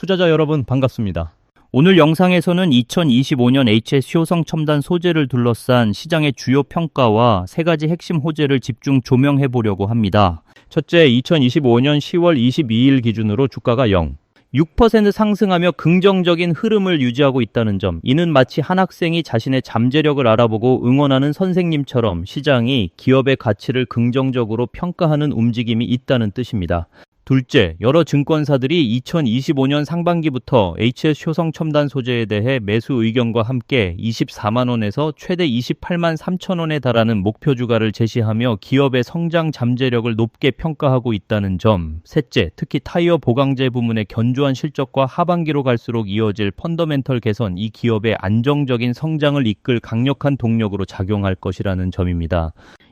투자자 여러분 반갑습니다. 오늘 영상에서는 2025년 HS 효성 첨단 소재를 둘러싼 시장의 주요 평가와 세 가지 핵심 호재를 집중 조명해 보려고 합니다. 첫째, 2025년 10월 22일 기준으로 주가가 0. 6% 상승하며 긍정적인 흐름을 유지하고 있다는 점. 이는 마치 한 학생이 자신의 잠재력을 알아보고 응원하는 선생님처럼 시장이 기업의 가치를 긍정적으로 평가하는 움직임이 있다는 뜻입니다. 둘째, 여러 증권사들이 2025년 상반기부터 HS 효성 첨단 소재에 대해 매수 의견과 함께 24만 원에서 최대 28만 3천 원에 달하는 목표 주가를 제시하며 기업의 성장 잠재력을 높게 평가하고 있다는 점. 셋째, 특히 타이어 보강제 부문의 견조한 실적과 하반기로 갈수록 이어질 펀더멘털 개선, 이 기업의 안정적인 성장을 이끌 강력한 동력으로 작용할 것이라는 점입니다.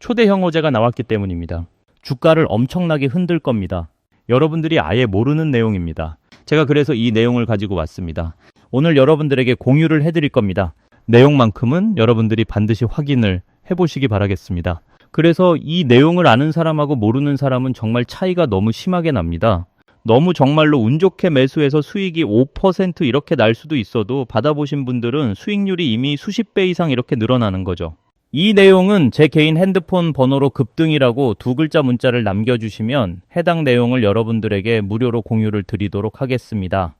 초대형 호재가 나왔기 때문입니다. 주가를 엄청나게 흔들 겁니다. 여러분들이 아예 모르는 내용입니다. 제가 그래서 이 내용을 가지고 왔습니다. 오늘 여러분들에게 공유를 해드릴 겁니다. 내용만큼은 여러분들이 반드시 확인을 해보시기 바라겠습니다. 그래서 이 내용을 아는 사람하고 모르는 사람은 정말 차이가 너무 심하게 납니다. 너무 정말로 운 좋게 매수해서 수익이 5% 이렇게 날 수도 있어도 받아보신 분들은 수익률이 이미 수십 배 이상 이렇게 늘어나는 거죠. 이 내용은 제 개인 핸드폰 번호로 급등이라고 두 글자 문자를 남겨주시면 해당 내용을 여러분들에게 무료로 공유를 드리도록 하겠습니다.